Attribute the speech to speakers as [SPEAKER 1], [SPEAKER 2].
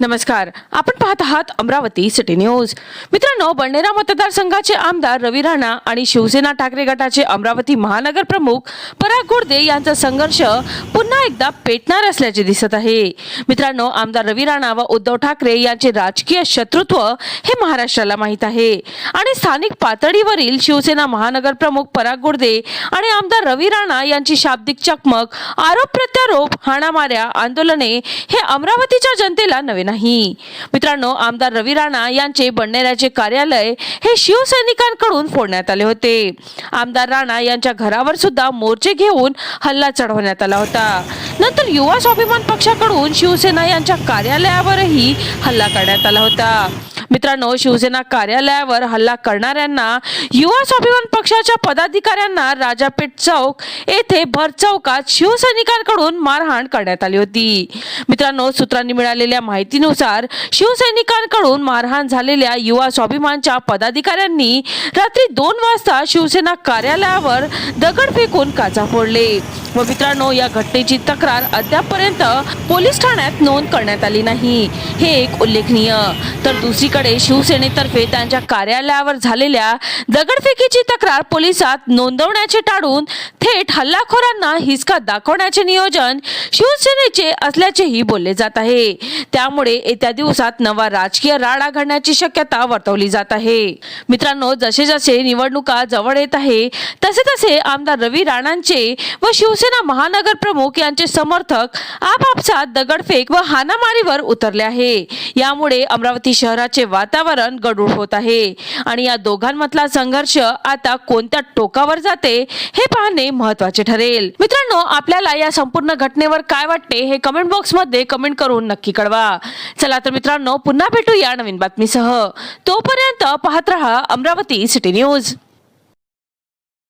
[SPEAKER 1] नमस्कार. आपण पाहत आहात अमरावती सिटी न्यूज मित्रांनो बंडेरा मतदारसंघाचे आमदार रवी राणा आणि शिवसेना ठाकरे गटाचे अमरावती महानगर प्रमुख पराग गोडदे यांचा संघर्ष पुन्हा एकदा पेटणार असल्याचे दिसत आहे. मित्रांनो आमदार रवी राणा व उद्धव ठाकरे यांचे राजकीय शत्रुत्व हे महाराष्ट्राला माहीत आहे. आणि स्थानिक पातळीवरील शिवसेना महानगर प्रमुख पराग गोडदे आणि आमदार रवी राणा यांची शाब्दिक चकमक आरोप प्रत्यारोप हाणामाऱ्या आंदोलने हे अमरावतीच्या जनतेला नवीन नाही. मित्रांनो आमदार रवी राणा यांचे बंडनेऱ्याचे कार्यालय हे शिवसैनिकांकडून फोडण्यात आले होते. आमदार राणा यांच्या घरावर सुद्धा मोर्चे घेऊन हल्ला चढवण्यात आला होता. नंतर युवा स्वाभिमान पक्षाकडून शिवसेना यांच्या कार्यालयावरही हल्ला करण्यात आला होता. मित्रांनो शिवसेना कार्यालयावर हल्ला करणाऱ्यांना युवा स्वाभिमान पक्षाच्या पदाधिकाऱ्यांना राजापेठ चौक येथे भर चौकात शिवसैनिकांकडून मारहाण करण्यात आली होती. मित्रांनो सूत्रांनी मिळालेल्या माहितीनुसार शिवसैनिकांकडून मारहाण झालेल्या युवा स्वाभिमानच्या पदाधिकाऱ्यांनी रात्री दोन वाजता शिवसेना कार्यालयावर दगड फेकून काचा फोडले. व मित्रांनो या घटनेची तक्रार अद्यापपर्यंत पोलीस ठाण्यात नोंद करण्यात आली नाही. हे एक उल्लेखनीय. तर दुसरीकडे शिवसेनेतर्फे त्यांच्या कार्यालयावर झालेल्या दगडफेकीची तक्रार पोलिसात नोंदवण्याचे टाळून थेट हल्लाखोरांना हिसका दाखवण्याचे नियोजन शिवसेनेचे असल्याचेही बोलले जात आहे. त्यामुळे येत्या दिवसात नवा राजकीय राडा घडण्याची शक्यता वर्तवली जात आहे. मित्रांनो जसे जसे निवडणुका जवळ येत आहे तसे तसे आमदार रवी राणांचे व शिवसेने महानगर प्रमुख यांचे समर्थक आपापसात दगडफेक व हाणामारीवर उतरले आहे. यामुळे अमरावती शहराचे वातावरण गडूळ होत आहे. आणि या दोघांमधला संघर्ष आता कोणत्या टोकावर जाते हे पाहणे महत्त्वाचे ठरेल. मित्रांनो आपल्याला या संपूर्ण घटनेवर काय वाटते हे कमेंट बॉक्समध्ये कमेंट करून नक्की कळवा. चला तर मित्रांनो पुन्हा भेटू या नवीन बातमीसह. तोपर्यंत पाहत रहा अमरावती सिटी न्यूज